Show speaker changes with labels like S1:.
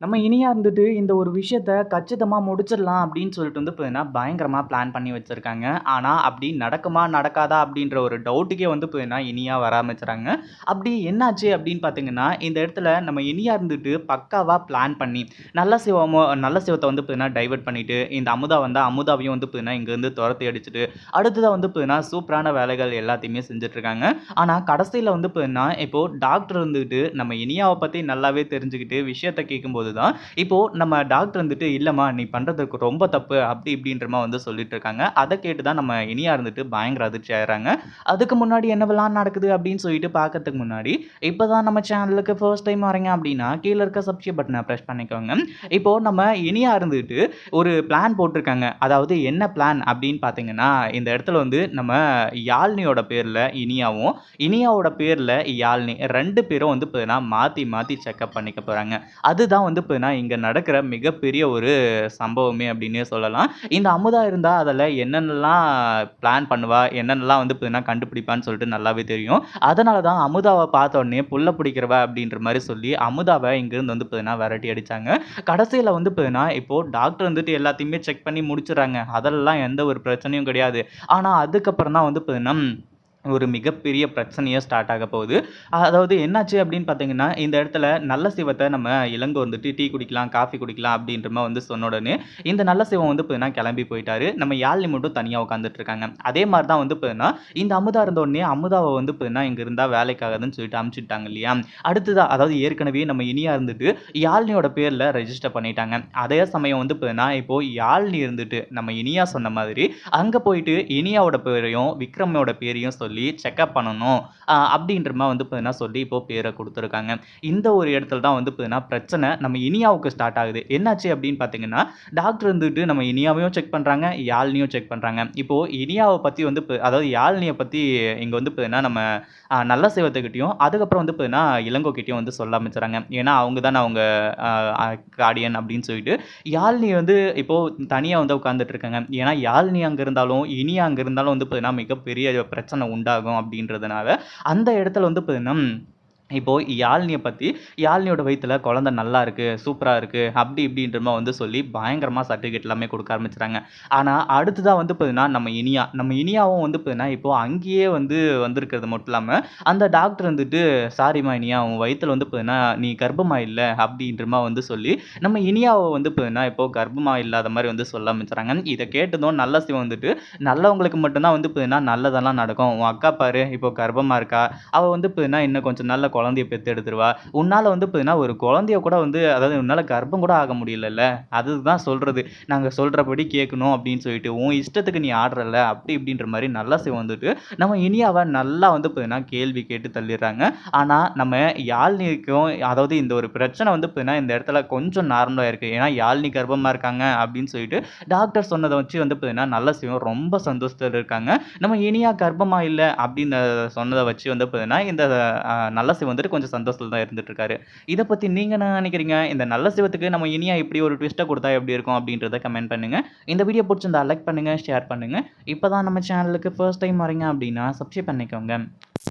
S1: நம்ம இனியா இருந்துட்டு இந்த ஒரு விஷயத்த கச்சிதமாக முடிச்சிடலாம் அப்படின்னு சொல்லிட்டு வந்து பார்த்தீங்கன்னா, பயங்கரமாக பிளான் பண்ணி வச்சுருக்காங்க ஆனால் அப்படி நடக்குமா? நடக்காதா? அப்படின்ற ஒரு டவுட்டுக்கே வந்து பார்த்தீங்கன்னா, இனியா வர ஆரம்பிச்சுறாங்க. அப்படி என்னாச்சு அப்படின்னு பார்த்தீங்கன்னா, இந்த இடத்துல நம்ம இனியா இருந்துட்டு பக்காவாக பிளான் பண்ணி, நல்ல சிவமோ நல்ல சிவத்தை வந்து பார்த்தீங்கன்னா டைவர்ட் பண்ணிவிட்டு இந்த அமுதா வந்தால் அமுதாவையும் வந்து பார்த்தீங்கன்னா, இங்கேருந்து துரத்தி அடிச்சுட்டு, அடுத்ததாக வந்து பார்த்தீங்கன்னா, சூப்பரான வேலைகள் எல்லாத்தையுமே செஞ்சிட்ருக்காங்க ஆனால் கடைசியில் வந்து பார்த்தீங்கன்னா, இப்போது டாக்டர் இருந்துட்டு நம்ம இனியாவை பற்றி நல்லாவே தெரிஞ்சுக்கிட்டு விஷயத்தை கேட்கும்போது தான், இப்போ நம்ம டாக்டர் வந்துட்டு, "இல்லம்மா நீ பண்ணுறதுக்கு ரொம்ப தப்பு." அப்படி இப்படின்றமா வந்து சொல்லிட்டு இருக்காங்க. அதை கேட்டு தான் நம்ம இனியா இருந்துட்டு பயங்கர அதிர்ச்சி ஆயிடுறாங்க. அதுக்கு முன்னாடி என்னவெல்லாம் நடக்குது அப்படின்னு சொல்லிட்டு பார்க்கறதுக்கு முன்னாடி, இப்போ தான் நம்ம சேனலுக்கு ஃபர்ஸ்ட் டைம் வரீங்க அப்படின்னா, கீழே இருக்க சப்ஸ்கிரைப் பட்டனை ப்ரெஸ் பண்ணிக்கோங்க. இப்போ நம்ம இனியா இருந்துட்டு ஒரு பிளான் போட்டிருக்காங்க. அதாவது என்ன பிளான் அப்படின்னு பார்த்தீங்கன்னா, இந்த இடத்துல வந்து நம்ம யாழ்னியோட பேரில் இனியாவும், இனியாவோட பேரில் யாழ்னி ரெண்டு பேரும் வந்து பார்த்தீங்கன்னா, மாற்றி மாற்றி செக்கப் பண்ணிக்க போறாங்க. அதுதான் வந்து பார்த்தீங்கன்னா, இங்கே நடக்கிற மிகப்பெரிய ஒரு சம்பவமே அப்படின்னே சொல்லலாம். இந்த அமுதா இருந்தால் அதில் என்னென்னலாம் பிளான் பண்ணுவா, என்னென்னலாம் வந்து பார்த்தீங்கன்னா கண்டுபிடிப்பான்னு சொல்லிட்டு நல்லாவே தெரியும். அதனால தான் அமுதாவை பார்த்த உடனே புள்ள பிடிக்கிறவ அப்படின்ற மாதிரி சொல்லி, அமுதாவை இங்கேருந்து வந்து பார்த்தீங்கன்னா விரட்டி அடித்தாங்க கடைசியில் வந்து பார்த்தீங்கன்னா, இப்போது டாக்டர் வந்துட்டு எல்லாத்தையுமே செக் பண்ணி முடிச்சிடுறாங்க அதெல்லாம் எந்த ஒரு பிரச்சனையும் கிடையாது. ஆனால் அதுக்கப்புறம் தான் வந்து பார்த்தீங்கன்னா, ஒரு மிகப்பெரிய பிரச்சனையாக ஸ்டார்ட் ஆக போகுது. அதாவது என்னாச்சு அப்படின்னு பார்த்தீங்கன்னா, இந்த இடத்துல நல்ல சிவத்தை நம்ம இளங்கோ வந்துட்டு டீ குடிக்கலாம், காஃபி குடிக்கலாம் அப்படின்ற மாதிரி வந்து சொன்ன உடனே, இந்த நல்ல சிவம் வந்து பார்த்தீங்கன்னா கிளம்பி போயிட்டாரு. நம்ம யாழ்னி மட்டும் தனியாக உட்காந்துட்டு இருக்காங்க. அதே மாதிரி தான் வந்து பார்த்தீங்கன்னா, இந்த அமுதா இருந்த உடனே அமுதாவை வந்து பார்த்தீங்கன்னா, இங்கே இருந்தால் வேலைக்காகதுன்னு சொல்லிட்டு அமுச்சுட்டாங்க இல்லையா? அடுத்ததாக அதாவது ஏற்கனவே நம்ம இனியா இருந்துட்டு யாழ்னியோட பேரில் ரெஜிஸ்டர் பண்ணிட்டாங்க. அதே சமயம் வந்து பார்த்தீங்கன்னா, இப்போ யாழ்னி இருந்துட்டு நம்ம இனியா சொன்ன மாதிரி, அங்கே போயிட்டு இனியாவோட பேரையும், விக்ரமோட பேரையும் சொல்லி செக்கப் பண்ணணும். அப்படின்ற மாதிரி வந்து பார்த்தீங்கன்னா சொல்லி இப்போ பேரை கொடுத்துருக்காங்க இந்த ஒரு இடத்துல தான் வந்து பார்த்தீங்கன்னா, பிரச்சனை நம்ம இனியாவுக்கு ஸ்டார்ட் ஆகுது. என்னாச்சு அப்படின்னு பார்த்தீங்கன்னா, டாக்டர் இருந்துட்டு நம்ம இனியாவையும் செக் பண்ணுறாங்க யாழ்னியும் செக் பண்ணுறாங்க இப்போது இனியாவை பற்றி வந்து அதாவது யாழ்னியை பற்றி இங்கே வந்து பார்த்தீங்கன்னா, நம்ம நல்ல சிவத்துக்கிட்டயும், அதுக்கப்புறம் வந்து பார்த்தீங்கன்னா, இளங்கோக்கிட்டையும் வந்து சொல்ல ஆரம்பிச்சுறாங்க. ஏன்னா, அவங்க தான் அவங்க கார்டியன் அப்படின்னு சொல்லிட்டு. யாழ்னி வந்து இப்போது தனியாக வந்து உட்காந்துட்டு இருக்காங்க. ஏன்னா, யாழ்னி அங்கே இருந்தாலும், இனியா அங்கே இருந்தாலும் வந்து பார்த்தீங்கன்னா, மிகப்பெரிய பிரச்சனை உண்டு உண்டாகும் அப்படின்றதுனால, அந்த இடத்துல வந்து பார்த்தீங்கன்னா, இப்போது யாழினிய பற்றி யாழினியோட வயிற்றில் குழந்த நல்லா இருக்குது சூப்பராக இருக்குது அப்படி இப்படின்றமா வந்து சொல்லி பயங்கரமாக சர்டிஃபிகேட் எல்லாமே கொடுக்க ஆரம்பிச்சுறாங்க. ஆனால் அடுத்ததாக வந்து பார்த்தீங்கன்னா, நம்ம இனியா, நம்ம இனியாவும் வந்து பார்த்தீங்கன்னா, இப்போது அங்கேயே வந்து வந்திருக்கிறது மட்டும் இல்லாமல் அந்த டாக்டர் வந்துட்டு, "சாரிம்மா இனியா, உன் வயிற்றில் வந்து பார்த்தீங்கன்னா, நீ கர்ப்பமாக இல்லை அப்படின்றமா வந்து சொல்லி, நம்ம இனியாவை வந்து பார்த்தீங்கன்னா, இப்போது கர்ப்பமாக இல்லாத மாதிரி வந்து சொல்ல ஆரம்பிச்சுறாங்க. இதை கேட்டதும் நல்ல சிவம் வந்துட்டு, நல்லவங்களுக்கு மட்டும்தான் வந்து பார்த்தீங்கன்னா, நல்லதெல்லாம் நடக்கும். உன் அக்கா பாரு, இப்போ கர்ப்பமாக இருக்கா. அவள் வந்து பார்த்தீங்கன்னா, இன்னும் கொஞ்சம் நல்ல குழந்தைய பெற்று எடுத்துருவா. உன்னால் வந்து பார்த்தீங்கன்னா, ஒரு குழந்தைய கூட வந்து அதாவது உன்னால் கர்ப்பம் கூட ஆக முடியலல்ல. அதுதான் சொல்கிறது நாங்கள் சொல்கிறபடி கேட்கணும் அப்படின்னு சொல்லிட்டு, உன் இஷ்டத்துக்கு நீ ஆடுறல அப்படி இப்படின்ற மாதிரி நல்ல சிவம் வந்துட்டு, நம்ம இனியாவை நல்லா வந்து பார்த்தீங்கன்னா, கேள்வி கேட்டு தள்ளிடுறாங்க. ஆனால் நம்ம யாழ்னிக்கும் அதாவது இந்த ஒரு பிரச்சனை வந்து பார்த்தீங்கன்னா, இந்த இடத்துல கொஞ்சம் நார்மலாக இருக்குது ஏன்னா, யாழ்னி கர்ப்பமாக இருக்காங்க அப்படின்னு சொல்லிட்டு, டாக்டர் சொன்னதை வச்சு வந்து பார்த்தீங்கன்னா, நல்ல சிவம் ரொம்ப சந்தோஷத்தில் இருக்காங்க. நம்ம இனியா கர்ப்பமாக இல்லை அப்படின்னு சொன்னதை வச்சு வந்து பார்த்தீங்கன்னா, இந்த நல்ல சிவம் வந்துட்டு கொஞ்சம் சந்தோஷத்தில் தான் இருந்துட்டு இருக்காரு. இதை பத்தி நீங்க என்ன நினைக்கிறீங்க? இந்த நல்ல சிவத்துக்கு நம்ம இனியா இப்படி ஒரு ட்விஸ்ட்டை கொடுத்தா எப்படி இருக்கும்? அப்படின்றத கமெண்ட் பண்ணுங்க. இந்த வீடியோ பிடிச்சிருந்தா லைக் பண்ணுங்க, ஷேர் பண்ணுங்க. இப்போ தான் நம்ம சேனலுக்கு ஃபர்ஸ்ட் டைம் வரீங்க அப்படின்னா, சப்ஸ்கிரைப் பண்ணிக்கோங்க.